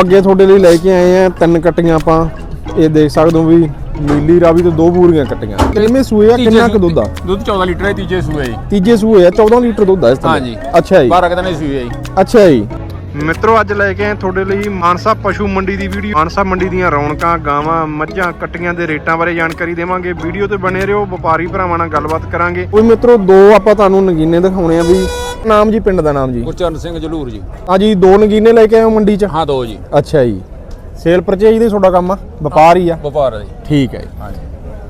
ਅੱਗੇ ਤੁਹਾਡੇ ਲਈ ਲੈ ਕੇ ਆਏ ਆ ਤਿੰਨ ਕੱਟੀਆਂ ਆਪਾਂ। ਇਹ ਦੇਖ ਸਕਦੇ ਹੋ ਵੀ ਨੀਲੀ ਰਾਵੀ ਤੇ ਦੋ ਬੂਰੀਆਂ ਕੱਟੀਆਂ। ਕਿੰਨੇ ਸੂਏ ਆ ਕਿੰਨਾ ਕੁ ਦੁੱਧ ਆ? ਦੁੱਧ 14 ਲੀਟਰ ਹੈ ਤੀਜੇ ਸੂਏ ਜੀ। ਤੀਜੇ ਸੂਏ ਆ 14 ਲੀਟਰ ਦੁੱਧ ਆ ਇਸ ਤਰ੍ਹਾਂ ਹਾਂਜੀ। ਅੱਛਾ ਜੀ। 12 ਕਦਨੇ ਸੂਏ ਹੈ ਜੀ। ਅੱਛਾ ਜੀ। ਮਿੱਤਰੋ ਅੱਜ ਲੈ ਕੇ ਆਏ ਤੁਹਾਡੇ ਲਈ ਮਾਨਸਾ ਪਸ਼ੂ ਮੰਡੀ ਦੀ ਵੀਡੀਓ। ਮਾਨਸਾ ਮੰਡੀ ਦੀਆਂ ਰੌਣਕਾਂ ਗਾਵਾਂ ਮੱਝਾਂ ਕੱਟੀਆਂ ਦੇ ਰੇਟਾਂ ਬਾਰੇ ਜਾਣਕਾਰੀ ਦੇਵਾਂਗੇ। ਵੀਡੀਓ ਤੇ ਬਣੇ ਰਹੋ ਵਪਾਰੀ ਭਰਾਵਾਂ ਨਾਲ ਗੱਲਬਾਤ ਕਰਾਂਗੇ। ਕੋਈ ਮਿੱਤਰੋ ਦੋ ਆਪਾਂ ਤੁਹਾਨੂੰ ਨਗੀਨੇ ਦਿਖਾਉਣੇ ਆ ਵੀ ਨਾਮ ਜੀ ਪਿੰਡ ਦਾ ਨਾਮ ਜੀ? ਗੁਰਚਰਨ ਸਿੰਘ ਜਲੂਰ ਜੀ। ਆ ਜੀ ਦੋ ਨਗੀਨੇ ਲੈ ਕੇ ਆਏ ਹੋ ਮੰਡੀ 'ਚ? ਹਾਂ ਦੋ ਜੀ। ਅੱਛਾ ਜੀ। ਸੇਲ ਪਰਚੇਜ ਦੀ ਤੁਹਾਡਾ ਕੰਮ ਆ? ਵਪਾਰ ਹੀ ਆ? ਵਪਾਰ ਹੈ ਜੀ। ਠੀਕ ਹੈ ਜੀ। ਹਾਂਜੀ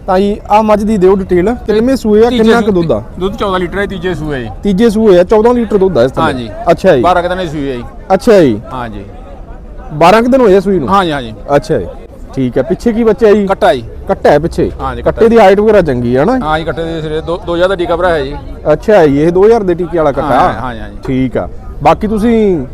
ਤਾਂ ਜੀ ਆ ਮੱਝ ਦੀ ਦਿਓ ਡਿਟੇਲ। ਕਿੰਨੇ ਸੂਏ ਆ ਕਿੰਨਾ ਕੁ ਦੁੱਧ ਆ? ਦੁੱਧ 14 ਲੀਟਰ ਹੈ ਤੀਜੇ ਸੂਏ ਜੀ। ਤੀਜੇ ਸੂਏ ਆ 14 ਲੀਟਰ ਦੁੱਧ ਆ ਇਸ ਤਰ੍ਹਾਂ। ਹਾਂਜੀ। ਅੱਛਾ ਜੀ। 12 ਕਦਨੇ ਸੂਏ ਹੈ ਜੀ। ਅੱਛਾ ਜੀ। ਹਾਂਜੀ 12 ਕੁ ਦਿਨ ਹੋਏ ਆ ਸੂਈ ਨੂੰ? ਹਾਂਜੀ ਹਾਂਜੀ ਅੱਛਾ ਜੀ। ਠੀਕ ਹੈ ਪਿੱਛੇ ਕੀ ਬੱਚਾ ਜੀ? ਕੱਟਾ ਜੀ। ਕੱਟਾ ਹੈ ਪਿੱਛੇ? ਹਾਂਜੀ, ਕੱਟਾ ਕੱਟੇ ਦੀ ਹਾਈਟ ਵਗੈਰਾ ਚੰਗੀ ਹੈ ਨਾ? ਹਾਂ ਜੀ ਕੱਟੇ ਦੇ ਸਿਰੇ 2000 ਦਾ ਟੀਕਾ ਭਰਾ ਹੈ ਜੀ। ਅੱਛਾ ਜੀ ਇਹ 2000 ਦੇ ਟੀਕੇ ਵਾਲਾ ਕੱਟਾ? ਹਾਂ, ਹਾਂਜੀ, ਹਾਂਜੀ। ਠੀਕ ਆ। ਬਾਕੀ ਤੁਸੀਂ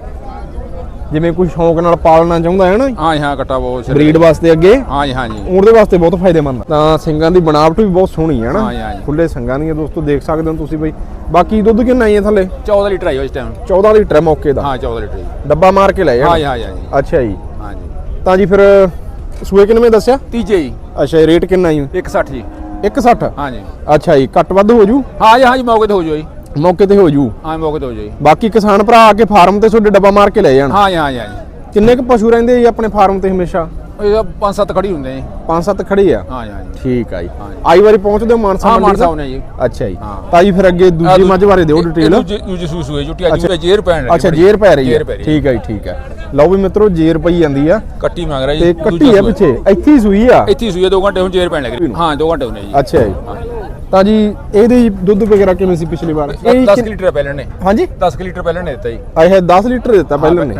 ਜਿਵੇਂ ਕੋਈ ਸ਼ੌਂਕ ਨਾਲ ਪਾਲਣਾ ਚਾਹੁੰਦਾ ਹੈ ਨਾ? ਹਾਂ ਜੀ, ਹਾਂ ਕੱਟਾ ਬਹੁਤ ਸਿਰੇ ਬਰੀਡ ਵਾਸਤੇ ਅੱਗੇ? ਹਾਂ ਜੀ ਹਾਂ ਜੀ। ਊਂਟ ਦੇ ਵਾਸਤੇ ਬਹੁਤ ਫਾਇਦੇਮੰਦ। ਆ। ਤਾਂ ਸਿੰਘਾਂ ਦੀ ਬਣਾਵਟ ਵੀ ਬਹੁਤ ਸੋਹਣੀ ਹੈ ਨਾ? ਹਾਂਜੀ, ਹਾਂਜੀ। ਖੁੱਲੇ ਸਿੰਘਾਂ ਦੀਆਂ ਦੋਸਤੋ ਦੇਖ ਸਕਦੇ ਹੋ ਤੁਸੀਂ ਬਈ। ਬਾਕੀ ਦੁੱਧ ਕਿੰਨਾ ਹੀ ਹੈ ਥੱਲੇ? 14 ਲੀਟਰ ਆਈ ਇਸ ਟਾਈਮ 14 ਲੀਟਰ ਹੈ ਮੌਕੇ ਦਾ। ਹਾਂ 14 ਲੀਟਰ ਜੀ। ਡੱਬਾ ਮਾਰ ਕੇ ਲੈ ਹਾਂ ਜਾਣਾ ਜੀ ਹਾਂ ਜੀ, ਹਾਂ ਜੀ। ਅੱਛਾ ਜੀ। ਹਾਂ ਜੀ। ਤਾਂ ਜੀ ਫਿਰ ਸੂਏ ਕਿੰਨੇ ਦੱਸਿਆ? ਤੀਜੇ ਜੀ। ਅੱਛਾ ਇਹ ਰੇਟ ਕਿੰਨਾ ਜੀ? 160 ਜੀ। 160 ਹਾਂ ਜੀ ਅੱਛਾ ਜੀ ਘੱਟ ਵੱਧ ਹੋ ਜੂ? ਹਾਂ ਜੀ ਹਾਂ ਜੀ ਮੌਕੇ ਤੇ ਹੋ ਜਾਓ ਜੀ। ਮੌਕੇ ਤੇ ਹੋ ਜੂ? ਹਾਂ ਮੌਕੇ ਤੇ ਹੋ ਜਾਓ ਜੀ। ਬਾਕੀ ਕਿਸਾਨ ਭਰਾ ਆ ਕੇ ਫਾਰਮ ਤੇ ਤੁਹਾਡੇ ਡੱਬਾ ਮਾਰ ਕੇ ਲੈ ਜਾਣ। ਹਾਂ ਜੀ ਹਾਂ ਜੀ ਹਾਂ ਜੀ। ਕਿੰਨੇ ਕੁ ਪਸ਼ੂ ਰਹਿੰਦੇ ਜੀ ਆਪਣੇ ਫਾਰਮ ਤੇ ਹਮੇਸ਼ਾ? ਇਹ ਪੰਜ ਸੱਤ ਖੜੀ ਹੁੰਦੇ ਜੀ। ਪੰਜ ਸੱਤ ਖੜੇ ਆ? ਹਾਂ ਜੀ ਹਾਂ ਜੀ। ਠੀਕ ਆ ਜੀ। ਹਾਂਜੀ। ਆਈ ਵਾਰੀ ਪਹੁੰਚਦੇ ਹੋ ਮਾਨਸਾ ਹਾਂ ਮੰਡੀ ਮਾਨ ਤੱਕ? ਸਾਹਿਬ ਨੇ ਜੀ। ਅੱਛਾ ਜੀ। ਹਾਂ। ਤਾਂ ਜੀ ਫਿਰ ਅੱਗੇ ਦੂਜੀ ਮੱਝ ਬਾਰੇ ਦਿਓ ਡਿਟੇਲ। ਦੂਜੀ ਦੂਜੀ ਸੂਈ ਝੁੱਟੀ ਅੱਜ ਜੇਰ ਪੈਣ ਅੱਛਾ। ਜੇਰ ਪੈ ਰਹੀ ਹੈ। ਹੈ। ਠੀਕ ਹੈ ਜੀ ਠੀਕ ਹੈ ਲਓ ਵੀ ਮਿੱਤਰੋ ਜੇਰ ਪਈ ਜਾਂਦੀ ਆ। ਕੱਟੀ ਮੰਗ ਰਿਹਾ ਜੀ ਤੇ ਕੱਟੀ ਸੂਆ। ਪਿੱਛੇ ਇੱਥੇ ਹੀ ਸੂਈ ਆ? ਇੱਥੇ ਹੀ ਸੂਈ 2 ਘੰਟੇ ਹੁਣ ਜੇਰ ਪੈਣ ਲੱਗੀ। ਹਾਂ 2 ਘੰਟੇ ਹੋਣੇ ਜੀ। ਅੱਛਾ ਜੀ। ਤਾਂ ਜੀ ਇਹਦੇ ਦੁੱਧ ਵਗੈਰਾ ਕਿਵੇਂ ਸੀ ਪਿਛਲੀ ਵਾਰ? ਇਹ 10 ਕਿ- ਲੀਟਰ ਪਹਿਲਾਂ ਨੇ। ਹਾਂਜੀ? 10 ਲੀਟਰ ਪਹਿਲਾਂ ਨੇ ਦਿੱਤਾ ਜੀ। ਆਏ ਹੈ 10 ਲੀਟਰ ਦਿੱਤਾ ਪਹਿਲਾਂ ਨੇ।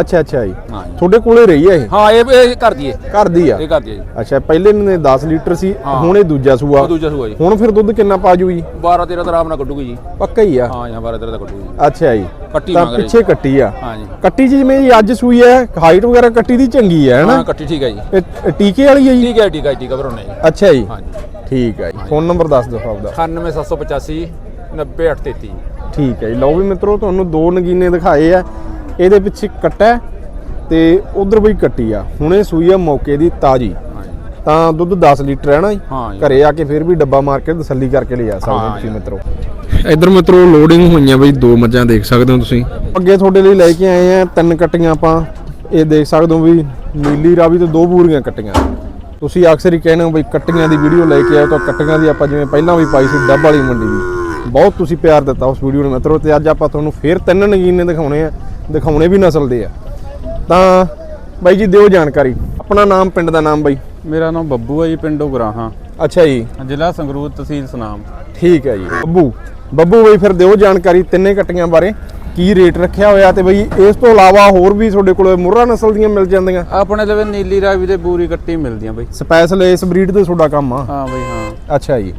ਅੱਛਾ ਅੱਛਾ ਜੀ। ਹਾਂ। ਤੁਹਾਡੇ ਕੋਲੇ ਰਹੀ ਹੈ ਇਹ? ਹਾਂ ਇਹ ਇਹ ਕਰ ਦਈਏ ਘਰ ਦੀ ਆ? ਇਹ ਕਰ ਦਈਏ ਜੀ। ਅੱਛਾ ਪਹਿਲੇ ਨੇ 10 ਲੀਟਰ ਸੀ ਹਾਂ। ਹੁਣ ਇਹ ਦੂਜਾ ਸੂਆ। ਦੂਜਾ ਸੂਆ ਜੀ। ਹੁਣ ਫਿਰ ਦੁੱਧ ਕਿੰਨਾ ਪਾ ਜੂ ਜੀ 12 13 ਦਾ ਆਰਾਮ ਨਾਲ ਕੱਢੂਗੀ ਜੀ। ਪੱਕਾ ਹੀ ਆ? ਹਾਂ ਜਾਂ 12 13 ਦਾ ਕੱਢੂਗੀ ਅੱਛਾ ਜੀ। ਕੱਟੀ ਮੰਗ ਰਹੀ ਪਿੱਛੇ ਕੱਟੀ ਆ। ਹਾਂ ਜੀ। ਕੱਟੀ ਜੀ ਜਿਵੇਂ ਅੱਜ ਸੂਈ ਹੈ ਹਾਈਟ ਵਗੈਰਾ ਕੱਟੀ ਦੀ ਚੰਗੀ ਹੈ ਹਾਂ ਹੈਨਾ ਕੱਟੀ ਠੀਕ ਹੈ ਜੀ। ਇਹ ਟੀਕੇ ਵਾਲੀ ਹੈ ਜੀ? ਠੀਕ ਹੈ ਹੈ ਹੈ ਭਰੋਣੇ ਜੀ। ਅੱਛਾ ਜੀ। ਹਾਂ ਜੀ। ਠੀਕ ਹੈ ਜੀ। ਫੋਨ ਨੰਬਰ ਦੱਸ ਦਿਓ ਆਪਦਾ 98785 90833 ਠੀਕ ਹੈ ਜੀ। ਲਓ ਵੀ ਮਿੱਤਰੋ ਤੁਹਾਨੂੰ ਦੋ ਨਗੀਨੇ ਦਿਖਾਏ ਆ। ਇਹਦੇ ਪਿੱਛੇ ਕੱਟਾ ਹੈ ਤੇ ਉਧਰ ਬਈ ਕੱਟੀ ਆ। ਹੁਣੇ ਸੂਈ ਆ ਮੌਕੇ ਦੀ ਤਾਜੀ। ਜੀ ਤਾਂ ਦੁੱਧ 10 ਲੀਟਰ ਹੈ ਨਾ ਜੀ। ਜੀ। ਘਰੇ ਆ ਕੇ ਫਿਰ ਵੀ ਡੱਬਾ ਮਾਰ ਕੇ ਤਸੱਲੀ ਕਰਕੇ ਲਿਆ ਸਕਦੇ ਹੋ ਹਾਂ ਤੁਸੀਂ ਜੀ। ਮਿੱਤਰੋ। ਇਧਰ ਮਿੱਤਰੋ ਲੋਡਿੰਗ ਹੋਈਆਂ ਬਈ ਦੋ ਮੱਝਾਂ ਦੇਖ ਸਕਦੇ ਹੋ ਤੁਸੀਂ। ਅੱਗੇ ਤੁਹਾਡੇ ਲਈ ਲੈ ਕੇ ਆਏ ਆ ਤਿੰਨ ਕੱਟੀਆਂ ਆਪਾਂ। ਇਹ ਦੇਖ ਸਕਦੇ ਹੋ ਵੀ ਨੀਲੀ ਰਾਵੀ ਤੇ ਦੋ ਬੂਰੀਆਂ ਕੱਟੀਆਂ। ਤੁਸੀਂ ਅਕਸਰ ਹੀ ਕਹਿੰਦੇ ਹੋ ਬਈ ਕੱਟੀਆਂ ਦੀ ਵੀਡੀਓ ਲੈ ਕੇ ਆਓ ਤਾਂ ਕੱਟੀਆਂ ਦੀ ਆਪਾਂ ਜਿਵੇਂ ਪਹਿਲਾਂ ਵੀ ਪਾਈ ਸੀ ਡੱਬ ਵਾਲੀ ਮੰਡੀ ਦੀ। ਬਹੁਤ ਤੁਸੀਂ ਪਿਆਰ ਦਿੱਤਾ ਉਸ ਵੀਡੀਓ ਨੂੰ ਮਿੱਤਰੋ ਤੇ ਅੱਜ ਆਪਾਂ ਤੁਹਾਨੂੰ ਫੇਰ ਤਿੰਨ ਨਗੀਨੇ ਦਿਖਾਉਣੇ ਆ ਦਿਖਾਉਣੇ ਵੀ ਨਸਲ ਦੇ ਆ। ਤਾਂ ਬਾਈ ਜੀ ਦਿਓ ਜਾਣਕਾਰੀ। ਆਪਣਾ ਨਾਮ ਪਿੰਡ ਦਾ ਨਾਮ ਬਾਈ। ਮੇਰਾ ਨਾਮ ਬੱਬੂ ਹੈ ਜੀ ਪਿੰਡੋਂ ਗਰਾਹਾਂ ਅੱਛਾ ਜੀ। ਜ਼ਿਲ੍ਹਾ ਸੰਗਰੂਰ ਤਹਿਸੀਲ ਸੁਨਾਮ। ਠੀਕ ਹੈ ਜੀ। ਬੱਬੂ ਬੱਬੂ ਬਈ ਫਿਰ ਦਿਓ ਜਾਣਕਾਰੀ ਤਿੰਨੇ ਕੱਟੀਆਂ ਬਾਰੇ। ਕੀ ਰੇਟ ਰੱਖਿਆ ਹੋਇਆ ਤੇ ਬਈ ਇਸ ਤੋਂ ਇਲਾਵਾ ਹੋਰ ਵੀ ਤੁਹਾਡੇ ਕੋਲ ਮੁਰਰਾ ਨਸਲ ਦੀਆਂ ਮਿਲ ਜਾਂਦੀਆਂ? ਆਪਣੇ ਲਵੇ ਨੀਲੀ ਰਾਵੀ ਤੇ ਬੂਰੀ ਕੱਟੀ ਮਿਲਦੀਆਂ ਬਈ। ਸਪੈਸ਼ਲ ਇਸ ਬਰੀਡ ਤੇ ਤੁਹਾਡਾ ਕੰਮ ਆ? ਹਾਂ ਬਈ ਹਾਂ। ਅੱਛਾ ਜੀ।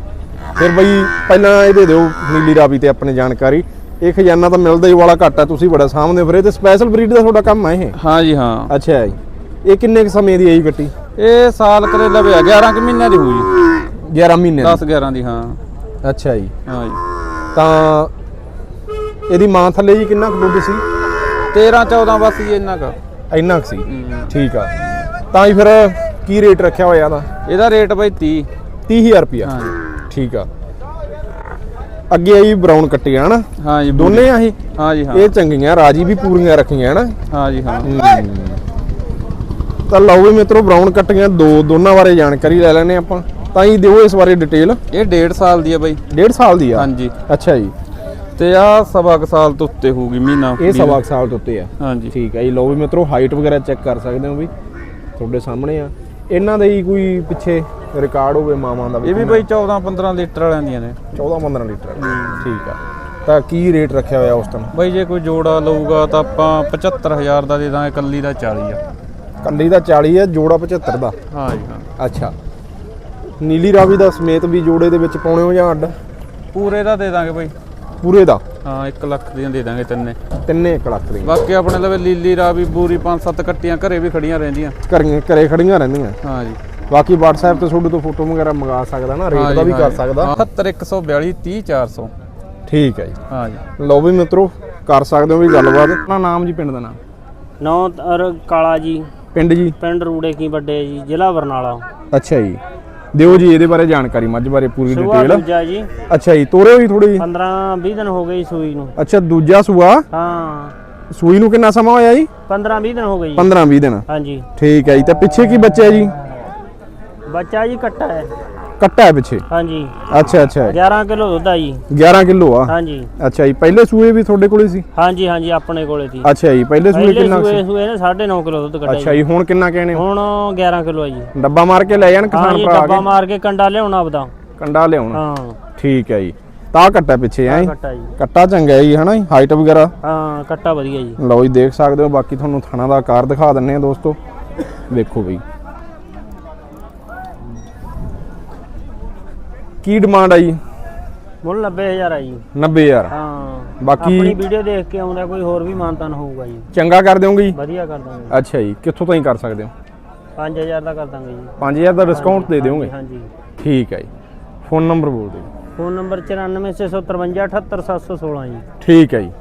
ਫਿਰ ਬਈ ਪਹਿਲਾਂ ਇਹਦੇ ਦਿਓ ਨੀਲੀ ਰਾਵੀ ਤੇ ਆਪਣੇ ਜਾਣਕਾਰੀ। ਇਹ ਖਜ਼ਾਨਾ ਤਾਂ ਮਿਲਦਾ ਹੀ ਵਾਲਾ ਘੱਟ ਆ ਤੁਸੀਂ ਬੜਾ ਸਾਹਮਣੇ ਫਿਰੇ ਤੇ ਸਪੈਸ਼ਲ ਬਰੀਡ ਦਾ ਤੁਹਾਡਾ ਕੰਮ ਆ ਇਹ? ਹਾਂ ਜੀ ਹਾਂ। ਅੱਛਾ ਜੀ। ਇਹ ਕਿੰਨੇ ਕੁ ਸਮੇਂ ਦੀ ਆਈ ਗੱਟੀ? ਇਹ ਸਾਲ ਕਰੇ ਲਵੇ ਆ 11 ਕੁ ਮਹੀਨਿਆਂ ਦੀ ਹੋਈ 11 ਮਹੀਨੇ ਦੀ? 10 11 ਦੀ ਹਾਂ। ਅੱਛਾ ਜੀ। ਹਾਂ ਜੀ। ਤਾਂ ਇਹਦੀ ਮਾਂ ਥੱਲੇ ਜੀ ਕਿੰਨਾ ਕੁ ਦੁੱਧ ਸੀ? 13 14 ਬਸ ਜੀ ਇੰਨਾ ਕ। ਇੰਨਾ ਕੁ ਸੀ? ਠੀਕ ਆ। ਤਾਂ ਹੀ ਫਿਰ ਕੀ ਰੇਟ ਰੱਖਿਆ ਹੋਇਆ ਦਾ ਇਹਦਾ ਰੇਟ ਬਈ 30 30000 ਰੁਪਿਆ ਹਾਂ ਠੀਕ ਆ। ਅੱਗੇ ਆਈ ਬਰਾਊਨ ਕੱਟੀ ਆ ਹਨਾ ਹਾਂ ਜੀ। ਦੋਨੇ ਆ ਇਹ? ਹਾਂ ਜੀ ਹਾਂ। ਇਹ ਚੰਗੀਆਂ ਰਾਜੀ ਵੀ ਪੂਰੀਆਂ ਰੱਖੀਆਂ ਹਨਾ ਹਾਂ ਜੀ ਹਾਂ। ਤਾਂ ਲਓ ਵੀ ਮਿੱਤਰੋ ਬਰਾਊਨ ਕੱਟੀਆਂ ਦੋ ਦੋਨਾਂ ਬਾਰੇ ਜਾਣਕਾਰੀ ਲੈ ਲੈਣੇ ਆਪਾਂ। ਤਾਂ ਹੀ ਦਿਓ ਇਸ ਬਾਰੇ ਡਿਟੇਲ। ਇਹ 1.5 ਸਾਲ ਦੀ ਹੈ ਬਈ। ਡੇਢ ਸਾਲ ਦੀ ਆ? ਹਾਂਜੀ ਅੱਛਾ ਜੀ। ਤੇ ਆ ਸਵਾ ਕੁ ਸਾਲ ਤੋਂ ਉੱਤੇ ਹੋਊਗੀ ਮਹੀਨਾ ਇਹ ਸਵਾ ਕੁ ਸਾਲ ਤੋਂ ਉੱਤੇ ਆ। ਹਾਂਜੀ। ਠੀਕ ਹੈ ਜੀ ਲਓ ਵੀ ਮਿੱਤਰੋ ਹਾਈਟ ਵਗੈਰਾ ਚੈੱਕ ਕਰ ਸਕਦੇ ਹੋ ਵੀ ਤੁਹਾਡੇ ਸਾਹਮਣੇ ਆ। ਇਹਨਾਂ ਦੇ ਹੀ ਕੋਈ ਪਿੱਛੇ ਰਿਕਾਰਡ ਹੋਵੇ ਮਾਵਾਂ ਦਾ ਇਹ ਵੀ ਬਈ 14 15 ਲੀਟਰ ਵਾਲਿਆਂ ਦੀਆਂ ਨੇ। 14 15 ਲੀਟਰ ਠੀਕ ਆ। ਤਾਂ ਕੀ ਰੇਟ ਰੱਖਿਆ ਹੋਇਆ ਉਸ ਟਾਈਮ ਬਈ ਜੇ ਕੋਈ ਜੋੜਾ ਲਊਗਾ ਤਾਂ ਆਪਾਂ 75000 ਦਾ ਦੇ ਦਾਂਗੇ ਕੱਲੀ ਦਾ 40 ਆ। ਕੱਲੀ ਦਾ 40 ਹੈ ਜੋੜਾ 75 ਦਾ? ਹਾਂ ਜੀ ਹਾਂ। ਅੱਛਾ। ਨੀਲੀ ਰਾਵੀ ਦਾ ਸਮੇਤ ਵੀ ਜੋੜੇ ਦੇ ਵਿੱਚ ਪਾਉਣੇ ਹੋ ਜਾਂ ਅੱਡ? ਪੂਰੇ ਦਾ ਦੇ ਦਾਂਗੇ ਬਈ। ਪੂਰੇ ਦਾ? ਹਾਂ 1 ਲੱਖ ਦੀਆਂ ਦੇ ਦਾਂਗੇ ਤਿੰਨੇ। ਤਿੰਨੇ ਇੱਕ ਲੱਖ ਦੀਆਂ। ਬਾਕੀ ਆਪਣੇ ਲਵੇ ਲੀਲੀ ਰਾਵੀ ਬੂਰੀ ਪੰਜ ਸੱਤ ਕੱਟੀਆਂ ਘਰੇ ਵੀ ਖੜੀਆਂ ਰਹਿੰਦੀਆਂ। ਘਰੀਆਂ ਘਰੇ ਖੜੀਆਂ ਰਹਿੰਦੀਆਂ? ਹਾਂ ਜੀ। ਬਾਕੀ WhatsApp ਤੇ ਤੁਹਾਡੇ ਤੋਂ ਫੋਟੋ ਵਗੈਰਾ ਮੰਗਾ ਸਕਦਾ ਨਾ ਰੇਟ ਦਾ ਵੀ ਕਰ ਸਕਦਾ। 70142 30400 ਠੀਕ ਹੈ ਜੀ। ਹਾਂ ਜੀ। ਲਓ ਵੀ ਮਿੱਤਰੋ ਕਰ ਸਕਦੇ ਹੋ ਵੀ ਗੱਲਬਾਤ। ਆਪਣਾ ਨਾਮ ਜੀ ਪਿੰਡ ਦਾ ਨਾਮ। ਨੌ ਕਾਲਾ ਜੀ। ਪਿੰਡ ਜੀ? ਪਿੰਡ ਰੂੜੇ ਕੀ ਵੱਡੇ ਜੀ ਜ਼ਿਲ੍ਹਾ ਬਰਨਾਲਾ। ਅੱਛਾ ਜੀ। ਦਿਓ ਜੀ ਇਹਦੇ ਬਾਰੇ ਜਾਣਕਾਰੀ ਮੱਝ ਬਾਰੇ ਪੂਰੀ ਸੁਆ ਡਿਟੇਲ ਦੂਜਾ ਜੀ। ਅੱਛਾ ਜੀ ਤੋਰੇ ਹੋਈ ਥੋੜੀ ਜੀ 15 20 ਦਿਨ ਹੋ ਗਏ ਜੀ ਸੂਈ ਨੂੰ। ਅੱਛਾ ਦੂਜਾ ਸੂਆ? ਹਾਂ। ਸੂਈ ਨੂੰ ਕਿੰਨਾ ਸਮਾਂ ਹੋਇਆ ਜੀ? 15 20 ਦਿਨ ਹੋ ਗਏ ਜੀ। 15 20 ਦਿਨ। ਹਾਂਜੀ। ਠੀਕ ਹੈ ਜੀ ਤੇ ਪਿੱਛੇ ਕੀ ਬੱਚਾ ਜੀ? ਬੱਚਾ ਜੀ ਕੱਟਾ ਹੈ। ਕੱਟਾ ਹੈ ਪਿੱਛੇ? ਹਾਂਜੀ। ਅੱਛਾ ਅੱਛਾ। 11 ਕਿਲੋ ਦੁੱਧ ਆ ਜੀ। 11 ਕਿਲੋ ਆ? ਹਾਂਜੀ। ਅੱਛਾ ਜੀ ਪਹਿਲੇ ਸੂਏ ਵੀ ਤੁਹਾਡੇ ਕੋਲੇ ਸੀ? ਹਾਂਜੀ ਹਾਂਜੀ ਆਪਣੇ ਕੋਲੇ ਸੀ। ਅੱਛਾ ਜੀ ਪਹਿਲੇ ਸੂਏ ਪਹਿਲੇ ਕਿੰਨਾ ਸੀ? ਸੂਏ ਨੇ 9.5 ਕਿਲੋ ਦੁੱਧ ਕੱਢਿਆ ਅੱਛਾ ਜੀ ਜੀ। ਹੁਣ ਕਿੰਨਾ ਕਹਿਣੇ ਹੋ? ਹੁਣ 11 ਕਿਲੋ ਆ ਜੀ। ਡੱਬਾ ਮਾਰ ਕੇ ਲੈ ਜਾਣ ਕਿਸਾਨ ਜੀ ਭਰਾ ਡੱਬਾ ਕੇ? ਮਾਰ ਕੇ ਕੰਡਾ ਲਿਆਉਣਾ ਆਪਦਾ। ਕੰਡਾ ਲਿਆਉਣਾ? ਹਾਂ। ਠੀਕ ਹੈ ਜੀ। ਤਾਂ ਕੱਟਾ ਪਿੱਛੇ ਹੈ? ਕੱਟਾ ਜੀ। ਚੰਗਾ ਜੀ ਹਨਾ ਹਾਈਟ ਵਗੈਰਾ? ਹਾਂ ਕੱਟਾ ਵਧੀਆ ਜੀ। ਲਓ ਜੀ ਦੇਖ ਸਕਦੇ ਹੋ ਬਾਕੀ ਤੁਹਾਨੂੰ ਥਣਾ ਦਾ ਆਕਾਰ ਦਿਖਾ ਦਿੰਨੇ ਆ ਦੋਸਤੋ। ਦੇਖੋ ਬਈ। ਕੀ ਡਿਮਾਂਡ ਆ ਜੀ? ਮੁੱਲ 90000 ਆ ਜੀ। 90000 ਹਾਂ। ਬਾਕੀ- ਆਪਣੀ ਵੀਡੀਓ ਦੇਖ ਕੇ ਆਉਂਦਾ ਕੋਈ ਹੋਰ ਵੀ ਮਾਨਤਾਨ ਹੋਊਗਾ ਜੀ। ਚੰਗਾ ਕਰ ਦਿਓਗੇ ਜੀ? ਵਧੀਆ ਕਰ ਦਾਂਗੇ। ਅੱਛਾ ਜੀ ਕਿੱਥੋਂ ਤਾਈਂ ਕਰ ਸਕਦੇ ਹੋ? 5000 ਦਾ ਕਰ ਦਾਂਗੇ ਜੀ। 5000 ਦਾ ਡਿਸਕਾਊਂਟ ਦੇ ਦਿਓਗੇ? ਹਾਂਜੀ। ਠੀਕ ਹੈ ਜੀ। ਫੋਨ ਨੰਬਰ ਬੋਲ ਦਿਓ। ਫੋਨ ਨੰਬਰ 9465 78716 ਜੀ। ਠੀਕ ਹੈ ਜੀ।